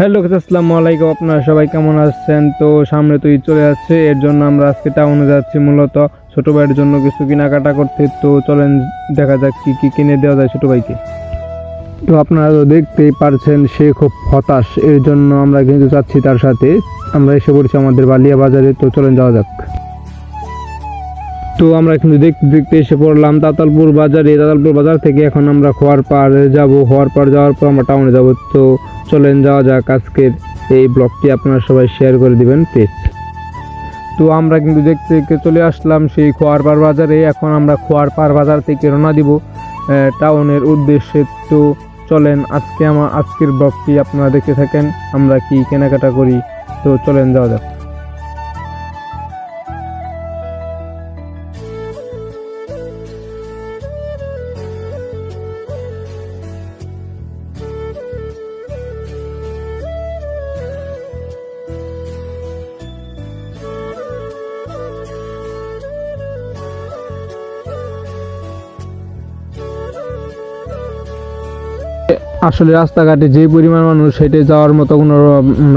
Hello আসসালামু আলাইকুম। আপনারা সবাই কেমন আছেন? তো সামনে তো ঈদ চলে যাচ্ছে, এর জন্য আমরা আজকে টাউনে যাচ্ছি মূলত। ছোট ভাইয়ের জন্য কিছু কেনাকাটা করতে। তো চলেন দেখা যাক কি, কী কিনে দেওয়া যায় ছোট ভাইকে। তো আপনারা তো দেখতেই পারছেন, সে খুব হতাশ। এর জন্য আমরা কিন্তু যাচ্ছি তার সাথে। আমরা এসে পড়ছি আমাদের বালিয়া বাজারে। তো চলেন যাওয়া যাক। তো আমরা কিন্তু দেখতে দেখতে এসে পড়লাম তাতালপুর বাজারে। তাতালপুর বাজার থেকে এখন আমরা খোয়ার পাড়ে যাব। খোয়ার পাড় যাওয়ার পর আমরা টাউনে যাব। তো চলেন যাওয়া যাক আজকের এই ব্লগটি আপনারা সবাই শেয়ার করে দিবেন প্লিজ তো আমরা কিন্তু দেখতে দেখতে চলে আসলাম সেই খোয়ার পাড় বাজারে। এখন আমরা খোয়ার পাড় বাজার থেকে রওনা দিব টাউনের উদ্দেশ্যে। তো চলেন আজকে আমার আজকের ব্লগটি আপনারা দেখতে থাকেন। আমরা কি কেনাকাটা করি? তো চলেন যাওয়া যাক। আসলে রাস্তাঘাটে যে পরিমাণ মানুষ হেঁটে যাওয়ার মতো কোনো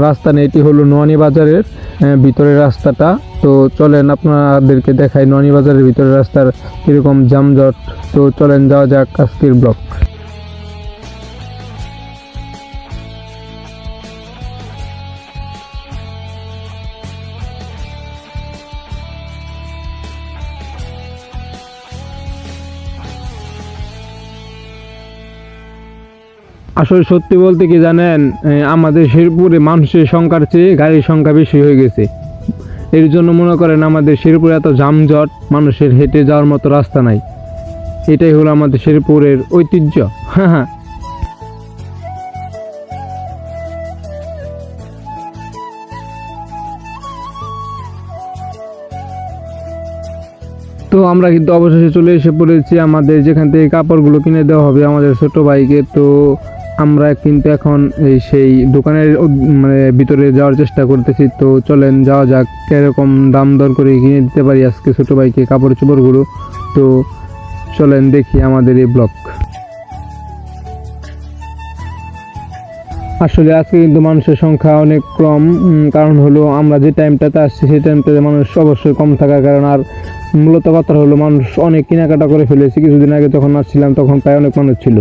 রাস্তা নেই, এটি হলো নোয়ানি বাজারের ভিতরের রাস্তাটা। তো চলেন আপনাদেরকে দেখাই নোয়ানি বাজারের ভিতরের রাস্তার কীরকম যানজট। তো চলেন যাওয়া যাক আজকের ব্লক আসলে সত্যি বলতে কি জানেন আমাদের শেরপুরে মানুষের সংখ্যার চেয়ে গাড়ির সংখ্যা বেশি হয়ে গেছে। এর জন্য মনে করেন আমাদের শেরপুরে এত যানজট, মানুষের হেঁটে যাওয়ার মতো রাস্তা নাই। এটাই হলো আমাদের শেরপুরের ঐতিহ্য। হ্যাঁ হ্যাঁ। তো আমরা কিন্তু অবশেষে চলে এসে পড়েছি আমাদের যেখান থেকে কাপড়গুলো কিনে দেওয়া হবে আমাদের ছোট ভাইকে। তো আমরা কিন্তু এখন এই সেই দোকানের মানে ভিতরে যাওয়ার চেষ্টা করতেছি। তো চলেন, যাওয়া যাক, কীরকম দাম দর করে কিনে দিতে পারি আজকে ছোট ভাইকে কাপড় চোপড়গুলো। তো চলেন দেখি আমাদের এই ব্লগ আসলে আজকে কিন্তু মানুষের সংখ্যা অনেক কম কারণ হলো আমরা যে টাইমটাতে আসছি, সেই টাইমটাতে মানুষ অবশ্যই কম থাকার কারণ। আর মূলত কথা হলো, মানুষ অনেক কেনাকাটা করে ফেলেছে। কিছুদিন আগে যখন আসছিলাম, তখন প্রায় অনেক মানুষ ছিল।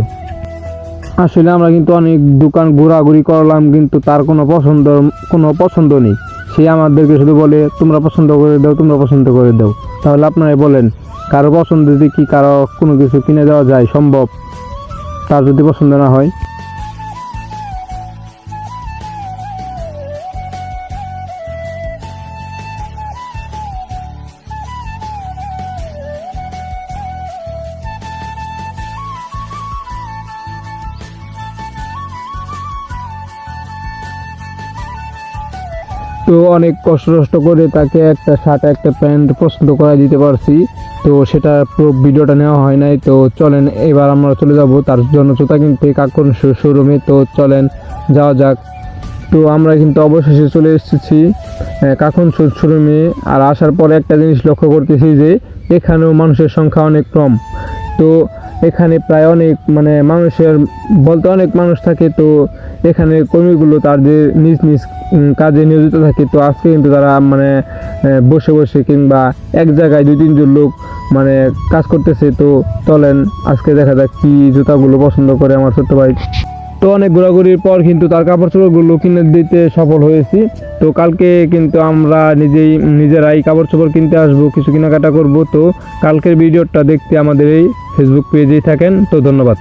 আসলে আমরা কিন্তু অনেক দোকান ঘোরাঘুরি করলাম, কিন্তু তার কোনো পছন্দ কোনো পছন্দ নেই। সে আমাদেরকে শুধু বলে, তোমরা পছন্দ করে দাও, তোমরা পছন্দ করে দাও। তাহলে আপনারাই বলেন, কারও পছন্দ যদি কি কারও কোনো কিছু কিনে দেওয়া যায় সম্ভব, তার যদি পছন্দ না হয়। তো অনেক কষ্ট কষ্ট করে তাকে একটা শার্ট, একটা প্যান্ট পছন্দ করা দিতে পারছি। তো সেটা পুরো ভিডিওটা নেওয়া হয় নাই। তো চলেন, এবার আমরা চলে যাব তার জন্য জুতা কিনতে কাকুন শোরুমে তো চলেন, যাওয়া যাক। তো আমরা কিন্তু অবশেষে চলে এসেছি কাকুন শোরুমে আর আসার পরে একটা জিনিস লক্ষ্য করতেছি যে, এখানেও মানুষের সংখ্যা অনেক কম। তো এখানে প্রায় অনেক মানে মানুষের বলতে অনেক মানুষ থাকে, তো এখানে কর্মীগুলো তাদের নিজ নিজ কাজে নিয়োজিত থাকে, তো আজকে কিন্তু তারা মানে বসে বসে কিংবা এক জায়গায় দুই, তিনজন লোক মানে কাজ করতেছে, তো চলেন, আজকে দেখা যাক কি জুতাগুলো পছন্দ করে আমার ছোট্ট ভাই। তো অনেক ঘোরাঘুরির পর কিন্তু তার কাপড় চোপড়গুলো কিনে দিতে সফল হয়েছি। তো কালকে কিন্তু আমরা নিজেই, নিজেরাই কাপড় চোপড় কিনতে আসব, কিছু কেনাকাটা করব। তো কালকের ভিডিওটা দেখতে আমাদের এই ফেসবুক পেজেই থাকেন। তো ধন্যবাদ।